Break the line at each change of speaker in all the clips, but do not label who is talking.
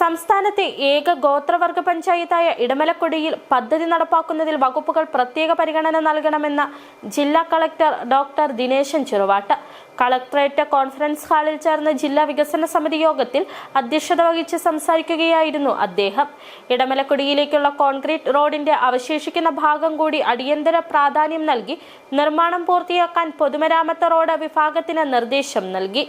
സംസ്ഥാനത്തെ ഏക ഗോത്രവർഗ പഞ്ചായത്തായ ഇടമലക്കുടിയിൽ പദ്ധതി നടപ്പാക്കുന്നതിൽ വകുപ്പുകൾ പ്രത്യേക പരിഗണന നൽകണമെന്ന ജില്ലാ collector doctor Dineshan Cheruvattu. Collectorate conference ഹാളിൽ ചേർന്ന ജില്ലാ വികസന സമിതി യോഗത്തിൽ അധ്യക്ഷത വഹിച്ച് സംസാരിക്കുകയായിരുന്നു അദ്ദേഹം. ഇടമലക്കുടിയിലേക്കുള്ള കോൺക്രീറ്റ് റോഡിന്റെ അവശേഷിക്കുന്ന ഭാഗം കൂടി അടിയന്തര പ്രാധാന്യം നൽകി നിർമ്മാണം പൂർത്തിയാക്കാൻ പൊതുമരാമത്ത് റോഡ് വിഭാഗത്തിന് നിർദ്ദേശം നൽകി.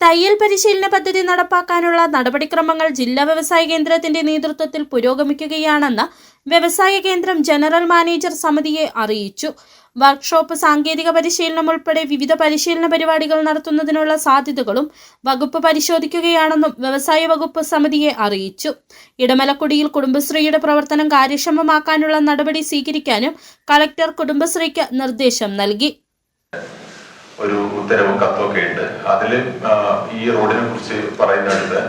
തയ്യൽ പരിശീലന പദ്ധതി നടപ്പാക്കാനുള്ള നടപടിക്രമങ്ങൾ ജില്ലാ വ്യവസായ കേന്ദ്രത്തിന്റെ നേതൃത്വത്തിൽ പുരോഗമിക്കുകയാണെന്ന് വ്യവസായ കേന്ദ്രം ജനറൽ മാനേജർ സമിതിയെ അറിയിച്ചു. വർക്ക്ഷോപ്പ് സാങ്കേതിക പരിശീലനം ഉൾപ്പെടെ വിവിധ പരിശീലന പരിപാടികൾ നടത്തുന്നതിനുള്ള സാധ്യതകളും വകുപ്പ് പരിശോധിക്കുകയാണെന്നും വ്യവസായ വകുപ്പ് സമിതിയെ അറിയിച്ചു. ഇടമലക്കുടിയിൽ കുടുംബശ്രീയുടെ പ്രവർത്തനം കാര്യക്ഷമമാക്കാനുള്ള നടപടി സ്വീകരിക്കാനും കളക്ടർ കുടുംബശ്രീക്ക് നിർദ്ദേശം നൽകി.
ഒരു ഉത്തരവും ഒക്കെ ഉണ്ട്. അതിൽ ഈ റോഡിനെ കുറിച്ച് പറയുന്നത്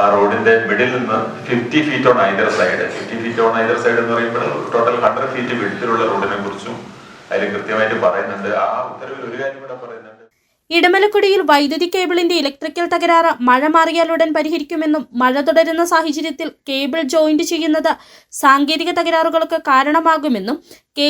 ആ റോഡിന്റെ മിഡിൽ നിന്ന് fifty feet on either side fifty feet on either side എന്ന് പറയുമ്പോൾ ടോട്ടൽ ഹൺഡ്രഡ് ഫീറ്റ് വിടുത്തിലുള്ള റോഡിനെ കുറിച്ചും അതിൽ കൃത്യമായിട്ട് പറയുന്നുണ്ട്. ആ ഉത്തരവിൽ ഒരു കാര്യം കൂടെ പറയുന്നുണ്ട്.
ഇടമലക്കുടിയിൽ വൈദ്യുതി കേബിളിന്റെ ഇലക്ട്രിക്കൽ തകരാറ് മഴ മാറിയാലുടൻ പരിഹരിക്കുമെന്നും മഴ തുടരുന്ന സാഹചര്യത്തിൽ കേബിൾ ജോയിന്റ് ചെയ്യുന്നത് സാങ്കേതിക തകരാറുകൾക്ക് കാരണമാകുമെന്നും കെ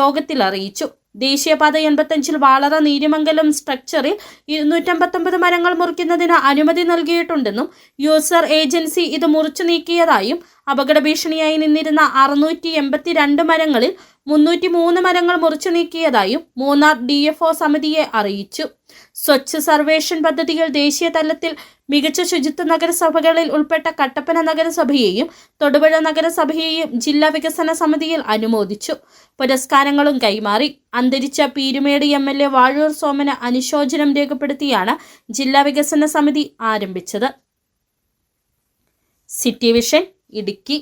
യോഗത്തിൽ അറിയിച്ചു. ദേശീയപാത എൺപത്തഞ്ചിൽ വാളറ നീരിമംഗലം സ്ട്രക്ചറിൽ ഇരുന്നൂറ്റമ്പത്തൊമ്പത് മരങ്ങൾ മുറിക്കുന്നതിന് അനുമതി നൽകിയിട്ടുണ്ടെന്നും യൂസർ ഏജൻസി ഇത് മുറിച്ചു നീക്കിയതായും അപകട ഭീഷണിയായി നിന്നിരുന്ന അറുന്നൂറ്റി എൺപത്തിരണ്ട് മരങ്ങളിൽ മുന്നൂറ്റി മൂന്ന് മരങ്ങൾ മുറിച്ചു നീക്കിയതായും മൂന്നാർ ഡി എഫ് ഒ സമിതിയെ അറിയിച്ചു. സ്വച്ഛ് സർവേഷൻ പദ്ധതികൾ ദേശീയ തലത്തിൽ മികച്ച ശുചിത്വ നഗരസഭകളിൽ ഉൾപ്പെട്ട കട്ടപ്പന നഗരസഭയെയും തൊടുപുഴ നഗരസഭയെയും ജില്ലാ വികസന സമിതിയിൽ അനുമോദിച്ചു. പുരസ്കാരങ്ങളും കൈമാറി. അന്തരിച്ച Peermade M L A Vazhoor സോമന് അനുശോചനം രേഖപ്പെടുത്തിയാണ് ജില്ലാ വികസന സമിതി ആരംഭിച്ചത്. City vision Idukki